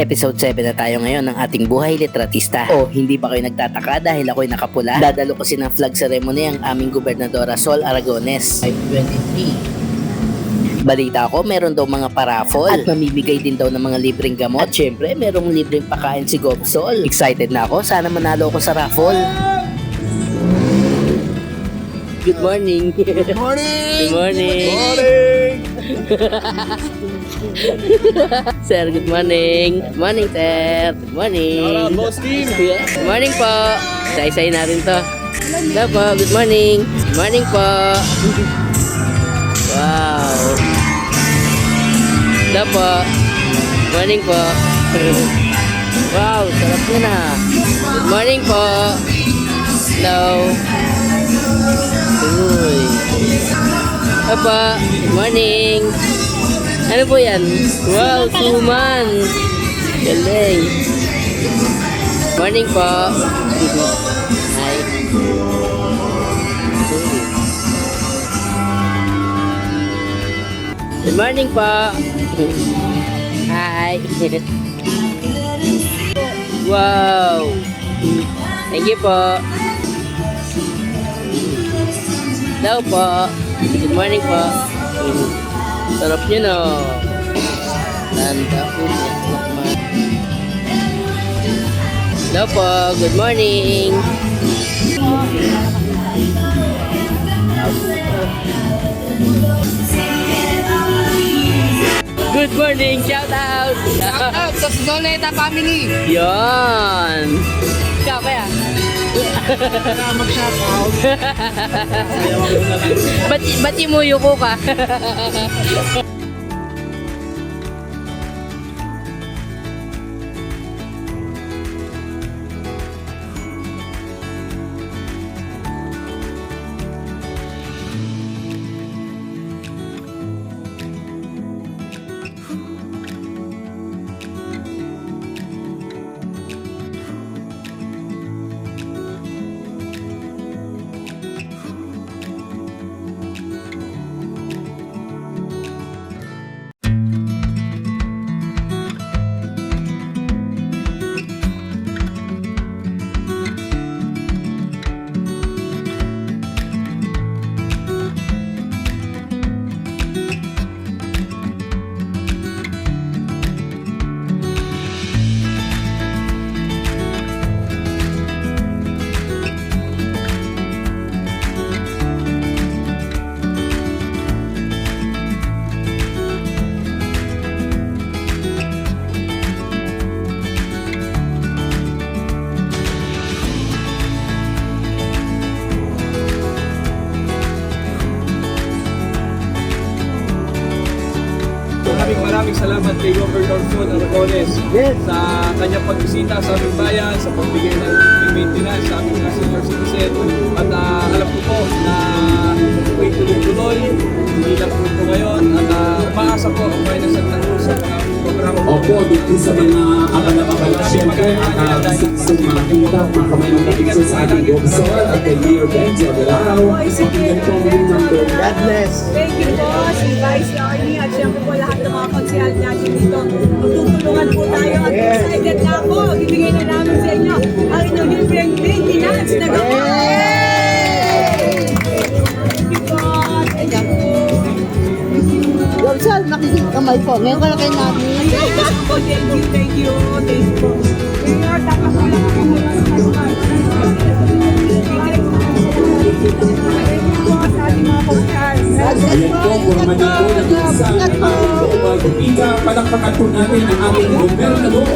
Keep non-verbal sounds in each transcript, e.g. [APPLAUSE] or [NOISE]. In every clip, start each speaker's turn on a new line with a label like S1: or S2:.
S1: Episode 7 na tayo ngayon ng ating buhay litratista. O, hindi ba kayo nagtataka dahil ako'y nakapula? Dadalo kasi ng flag ceremony ang aming gobernadora Sol Aragones. 523. Balita ko, meron daw mga paraffol at mamimigay din daw ng mga libreng gamot. At syempre, merong libreng pakain si Gobsol. Excited na ako, sana manalo ako sa raffle. Good morning. Good
S2: Morning!
S1: morning.
S2: Morning!
S1: sir, good morning. Good morning, sir. Good morning.
S2: Out, boss team!
S1: Good morning po. Isa-isay natin to. Hello po. Good morning. Good morning po. Wow. Hello po. Good morning po. Wow, sarap ah. Good morning po. Hello. Uy. Apa, morning. Ano po yan? Wow, months. Galing. Morning po. Hi. Good morning po. Hi. [LAUGHS] Wow. Thank you po. Hello po. Good morning po. Sarap yun oh. Tanda po niya. Hello po. Good morning. Good morning. Shout out.
S2: Shout out sa Zoneta family!
S1: Yon. Ikaw kaya?
S2: Kaya mag-shout out.
S1: Ba't, ba't imuyo ko ka? [LAUGHS]
S2: Maraming maraming salamat kay Governor Son Aragones sa kanyang pagbisita sa aming bayan, sa pagbigay ng maintenance sa aming mga senior citizen. At ah, alam ko po na ako'y tuloy-tuloy, hindi lang po ito ngayon. At uh, umaasa po ang ng po.
S3: Dito sa mga kabalabakala, siyempre, uh, gusto gusto makakita, mga kamay ng kapitso sa ating Gobsol at kay Mayor Benjo Adelao. Pakinggan po ang ring number. God bless!
S4: Thank you po, si Vice Army at siyempre po lahat ng mga konsihal natin dito. Magtutulungan po tayo at excited na ako. Ibigay na namin sa inyo ang inyong libreng maintenance na gamot.
S5: Sir, nakikikamay po. Ngayon ka na kayo namin.
S4: Thank you. Thank you, thank you. Mayor, dapat po lang ako mula sa.
S3: Ayan po, purma din po ng magpipita. Palakpakan po natin ang ating gobernador.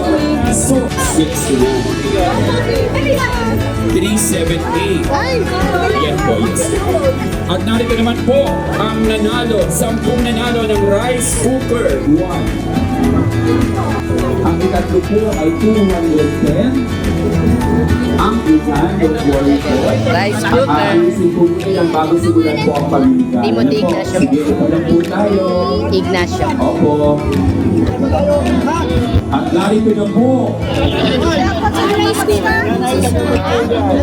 S3: So, 378. Yan po, yes. At narito naman po ang nanalo, sampung nanalo ng rice cooker. One. Ang ikatlo po ay 210.
S1: Rice cooker.
S3: Pamilya.
S1: Timothy? Ignacio. Ignacio.
S3: Opo. At narito na po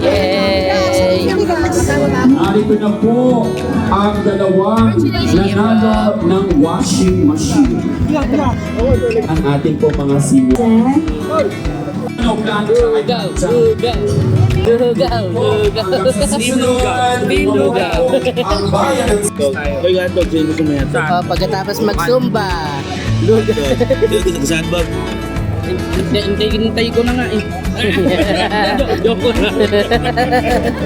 S1: Yay!
S3: Narito na po ang dalawang nanalo ng washing machine. Ang ating po mga senior. Ano plancha ay plancha?
S1: Lugaw, lugaw.
S3: Bilugaw. Ang bayan ng
S1: Oh, pagkatapos magsumba.
S6: Hintay ko na nga eh. [LAUGHS] Joke ko na.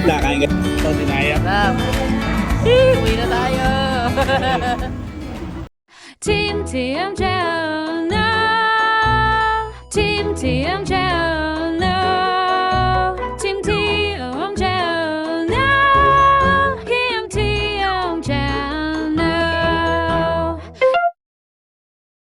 S6: Nakain ka. Ito, dinaya.
S1: Uwi na tayo.
S7: Team TMJ. Team TMJ